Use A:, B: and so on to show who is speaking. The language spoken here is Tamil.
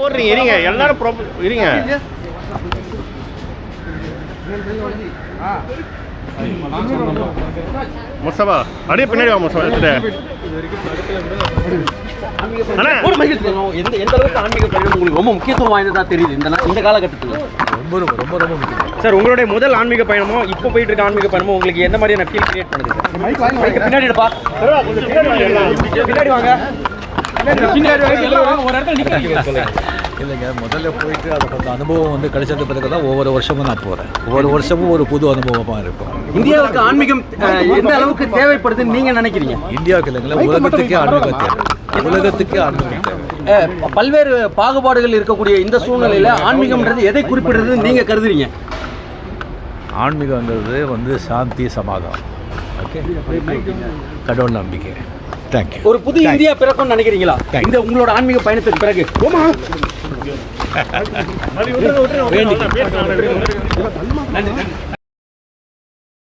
A: ஓடுறீங்க இருங்க எல்லாரும் ப்ராப்பர் இருங்க. முஸ்தபா அப்படியே பின்னாடி வா எடுத்துட்டு.
B: மகிழ்ச்சி எந்த எந்த அளவுக்கு ஆன்மீக பயணம் உங்களுக்கு ரொம்ப முக்கியத்துவம் வாய்ந்ததா தெரியுது இந்த காலகட்டத்தில்?
C: ரொம்ப ரொம்ப ரொம்ப ரொம்ப முக்கியம்.
B: சார் உங்களுடைய முதல் ஆன்மீக பயணமோ இப்போ போயிட்டு இருக்க ஆன்மீக பயணமோ உங்களுக்கு எந்த மாதிரியான ஃபீல் கிரியேட் பண்ணுது? பின்னாடி எடுப்பா.
A: கொஞ்சம் பின்னாடி வாங்க.
C: இல்லைங்க முதல்ல போயிட்டு அதுக்கு அந்த அனுபவம் வந்து கிடைச்சது பிறகு தான் ஒவ்வொரு வருஷமும் நான் போகிறேன் ஒவ்வொரு வருஷமும் ஒரு புது அனுபவமாக இருக்கும்.
B: இந்தியாவுக்கு ஆன்மீகம் எந்த அளவுக்கு தேவைப்படுதுன்னு நீங்க நினைக்கிறீங்க?
C: இந்தியாவுக்கு இல்லைங்களா உலகத்துக்கே ஆன்மீகம் தேவை. உலகத்துக்கே ஆன்மீகம் தேவை.
B: பல்வேறு பாகுபாடுகள் இருக்கக்கூடிய இந்த சூழ்நிலையில ஆன்மீகம்ன்றது எதை குறிப்பிடுறதுன்னு நீங்க கருதுறீங்க?
C: ஆன்மீகங்கிறது வந்து சாந்தி சமாதானம். ஓகே? கடவுள் நம்பிக்கை. தேங்க்யூ
B: ஒரு புது இந்தியா பிறக்கும்னு நினைக்கிறீங்களா இந்த உங்களோட ஆன்மீக பயணத்துக்கு பிறகு
A: பேசலாம்.
B: நன்றி